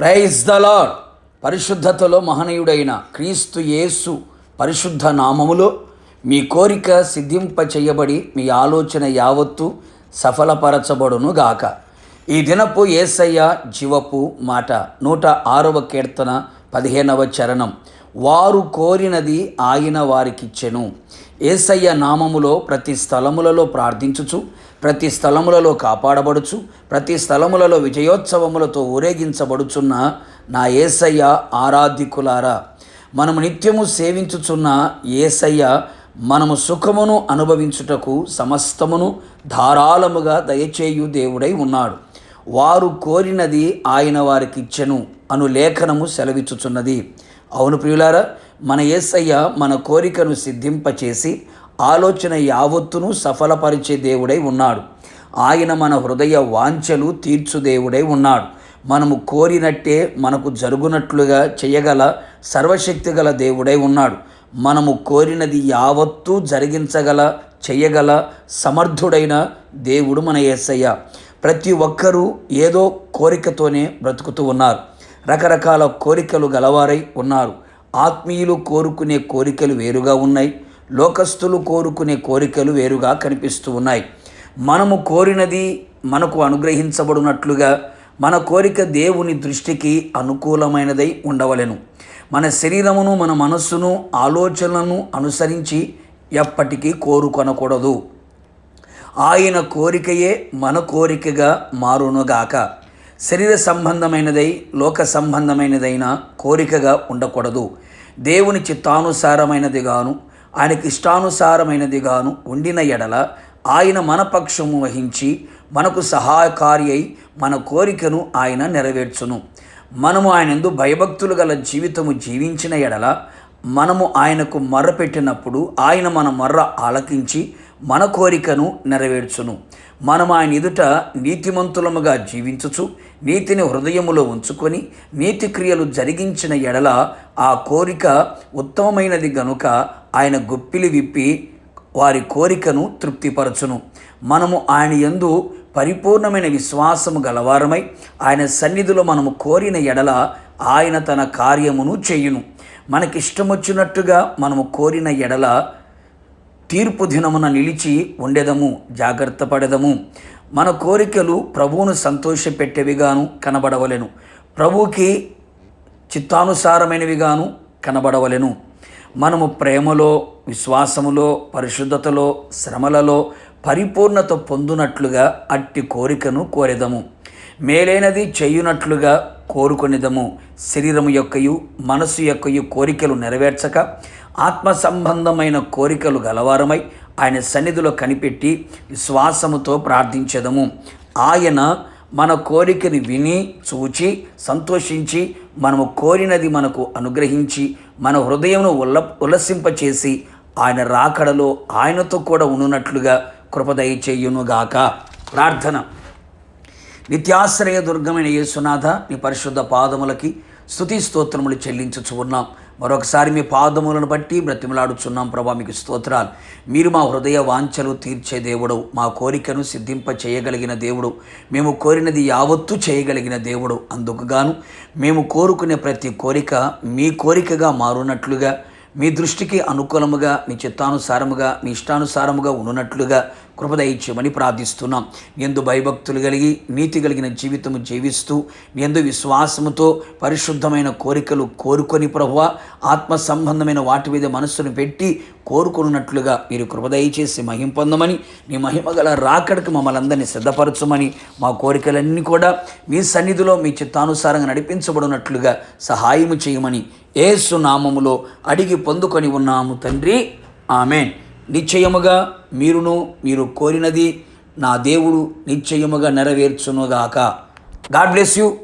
Praise the lord పరిశుద్ధతలో మహనీయుడైన క్రీస్తు యేసు పరిశుద్ధ నామములో మీ కోరిక సిద్ధింప చేయబడి మీ ఆలోచన యావత్తు సఫలపరచబడును గాక. ఈ దినపు ఏసయ్య జీవపు మాట నూట ఆరవ కీర్తన పదిహేనవ చరణం. వారు కోరినది ఆయన వారికిచ్చెను. ఏసయ్య నామములో ప్రతి స్థలములలో ప్రార్థించుచు ప్రతి స్థలములలో కాపాడబడుచు ప్రతి స్థలములలో విజయోత్సవములతో ఊరేగించబడుచున్న నా ఏసయ్య ఆరాధికులారా మనము నిత్యము సేవించుచున్న ఏసయ్య మనము సుఖమును అనుభవించుటకు సమస్తమును ధారాళముగా దయచేయు దేవుడై ఉన్నాడు. వారు కోరినది ఆయన వారికిచ్చెను అను లేఖనము సెలవిచ్చుచున్నది. అవును ప్రియులారా మన యేసయ్య మన కోరికను సిద్ధింపచేసి ఆలోచన యావత్తును సఫలపరిచే దేవుడై ఉన్నాడు. ఆయన మన హృదయ వాంఛలు తీర్చు దేవుడై ఉన్నాడు. మనము కోరినట్టే మనకు జరుగునట్లుగా చేయగల సర్వశక్తి గల దేవుడై ఉన్నాడు. మనము కోరినది యావత్తూ జరిగించగల చేయగల సమర్థుడైన దేవుడు మన యేసయ్య ప్రతి ఒక్కరూ ఏదో కోరికతోనే బ్రతుకుతూ ఉన్నారు. రకరకాల కోరికలు గలవారై ఉన్నారు. ఆత్మీయులు కోరుకునే కోరికలు వేరుగా ఉన్నాయి. లోకస్తులు కోరుకునే కోరికలు వేరుగా కనిపిస్తూ ఉన్నాయి. మనము కోరినది మనకు అనుగ్రహించబడినట్లుగా మన కోరిక దేవుని దృష్టికి అనుకూలమైనదై ఉండవలెను. మన శరీరమును మన మనస్సును ఆలోచనలను అనుసరించి ఎప్పటికీ కోరుకొనకూడదు. ఆయన కోరికయే మన కోరికగా మారునుగాక. శరీర సంబంధమైనదై లోక సంబంధమైనదైన కోరికగా ఉండకూడదు. దేవుని చిత్తానుసారమైనదిగాను ఆయనకి ఇష్టానుసారమైనదిగాను ఉండిన ఎడల ఆయన మన పక్షము వహించి మనకు సహాయకారి అయి మన కోరికను ఆయన నెరవేర్చును. మనము ఆయన ఎందు భయభక్తులు గల జీవితము జీవించిన ఎడల మనము ఆయనకు మర్ర పెట్టినప్పుడు ఆయన మన మర్ర ఆలకించి మన కోరికను నెరవేర్చును. మనం ఆయన ఎదుట నీతిమంతులముగా జీవించుచు నీతిని హృదయములో ఉంచుకొని నీతి క్రియలు జరిగించిన ఎడల ఆ కోరిక ఉత్తమమైనది గనుక ఆయన గొప్పిలి విప్పి వారి కోరికను తృప్తిపరచును. మనము ఆయన యందు పరిపూర్ణమైన విశ్వాసము గలవారమై ఆయన సన్నిధిలో మనము కోరిన ఎడల ఆయన తన కార్యమును చేయును. మనకిష్టమొచ్చినట్టుగా మనము కోరిన ఎడల తీర్పు దినమున నిలిచి ఉండెదము జాగ్రత్త పడెదము. మన కోరికలు ప్రభువును సంతోషపెట్టేవిగాను కనబడవలెను. ప్రభువుకి చిత్తానుసారమైనవిగాను కనబడవలెను. మనము ప్రేమలో విశ్వాసములో పరిశుద్ధతలో శ్రమలలో పరిపూర్ణత పొందునట్లుగా అట్టి కోరికను కోరెదము. మేలైనది చేయునట్లుగా కోరుకొనిదము. శరీరము యొక్కయు మనస్సు యొక్కయు కోరికలు నెరవేర్చక ఆత్మ సంబంధమైన కోరికలు గలవారమై ఆయన సన్నిధిలో కనిపెట్టి విశ్వాసముతో ప్రార్థించదము. ఆయన మన కోరికని విని చూచి సంతోషించి మనము కోరినది మనకు అనుగ్రహించి మన హృదయమును ఉల్ల ఉల్లసింపచేసి ఆయన రాకడలో ఆయనతో కూడా ఉండునట్లుగా కృపదయ చేయునుగాక ప్రార్థన. నిత్యాశ్రయ దుర్గమైన యేసునాథ నీ పరిశుద్ధ పాదములకి స్తుతి స్తోత్రములు చెల్లించుచు ఉన్నాం. మరొకసారి మీ పాదములను బట్టి బ్రతిమలాడుచున్నాం ప్రభా మీకు స్తోత్రాలు. మీరు మా హృదయ వాంఛలు తీర్చే దేవుడు మా కోరికను సిద్ధింప చేయగలిగిన దేవుడు మేము కోరినది యావత్తు చేయగలిగిన దేవుడు అందుకుగాను. మేము కోరుకునే ప్రతి కోరిక మీ కోరికగా మారునట్లుగా మీ దృష్టికి అనుకూలముగా మీ చిత్తానుసారముగా మీ ఇష్టానుసారముగా ఉన్నట్లుగా కృపదయించమని ప్రార్థిస్తున్నాం. ఎందు భయభక్తులు కలిగి నీతి కలిగిన జీవితము జీవిస్తూ ఎందు విశ్వాసముతో పరిశుద్ధమైన కోరికలు కోరుకొని ప్రభువ ఆత్మ సంబంధమైన వాటి మీద మనస్సును పెట్టి కోరుకున్నట్లుగా మీరు కృపదయచేసి మహిం పొందమని నీ మహిమ గల రాకడికి మమ్మల్ని అందరినీ సిద్ధపరచమని మా కోరికలన్నీ కూడా మీ సన్నిధిలో మీ చిత్తానుసారంగా నడిపించబడినట్లుగా సహాయము చేయమని ఏసు నామములో అడిగి పొందుకొని ఉన్నాము తండ్రి. ఆమెన్. నిశ్చయముగా మీరును మీరు కోరినది నా దేవుడు నిశ్చయముగా నెరవేర్చునుగాక. God bless you.